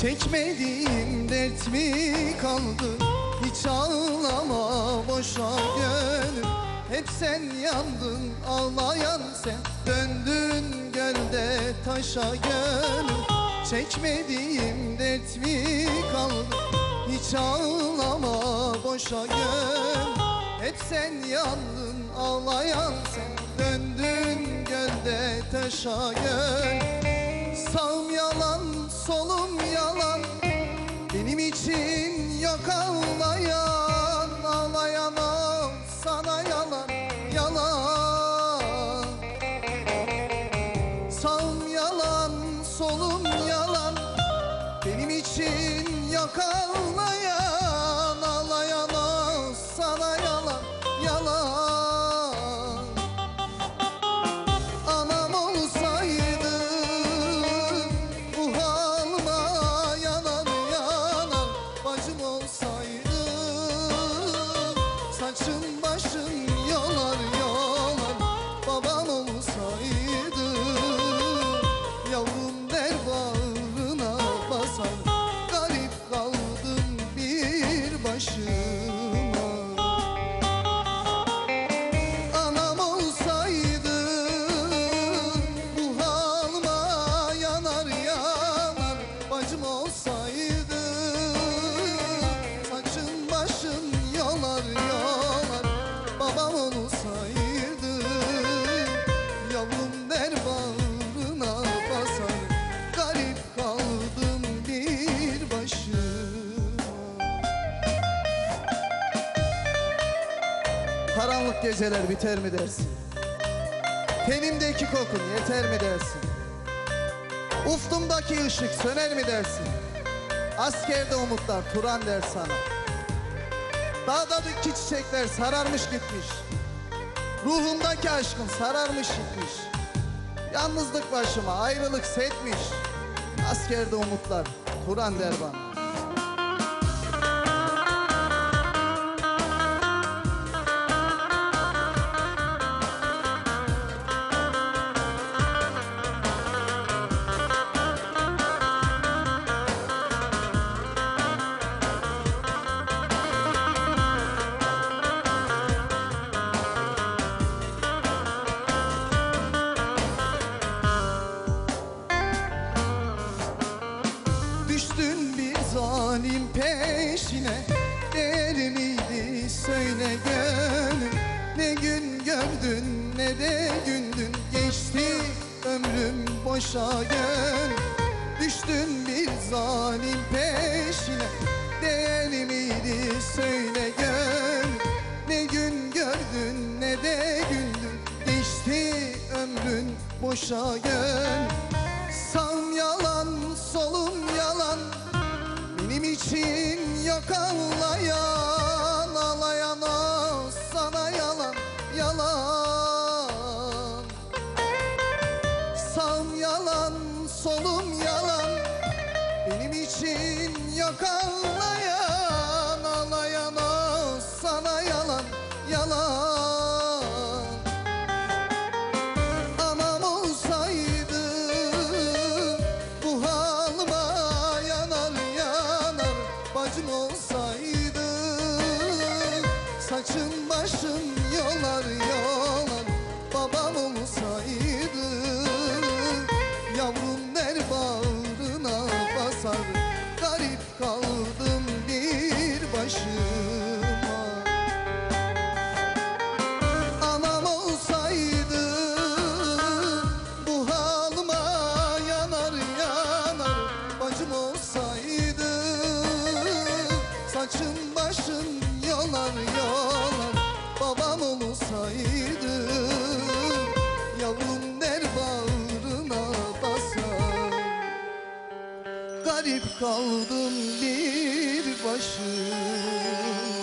Çekmediğim dert mi kaldı? Hiç ağlama boşa gönül Hep sen yandın ağlayan sen. Döndün gölde taşa gönül Çekmediğim dert mi kaldı? Hiç ağlama boşa gönül Hep sen yandın ağlayan sen. Döndün gölde taşa gönül yalan, olsaydı saçın başın yolar yolar Babam olsaydı yavrum der bağrına basar Garip kaldım bir başıma Karanlık geceler biter mi dersin? Tenimdeki kokun yeter mi dersin? Ufkumdaki ışık söner mi dersin? Askerde umutlar Turan der sana. Dağdaki çiçekler sararmış gitmiş. Ruhumdaki aşkın sararmış gitmiş. Yalnızlık başıma ayrılık setmiş. Askerde umutlar Turan der bana. Zalim peşine Değer miydi söyle gönül. Ne gün gördün ne de gündün Geçti ömrüm boşa gönül. Düştün bir zalim peşine Değer miydi söyle gönül. Ne gün gördün ne de gündün Geçti ömrün boşa gönül solum yalan Benim için yok ağlayan Ağlayan o sana yalan, yalan. Anam olsaydı bu halıma yanar yanar Bacım olsaydı başın yolar yolar Babam olsaydı yavrum der bağrına basar. Garip kaldım bir başıma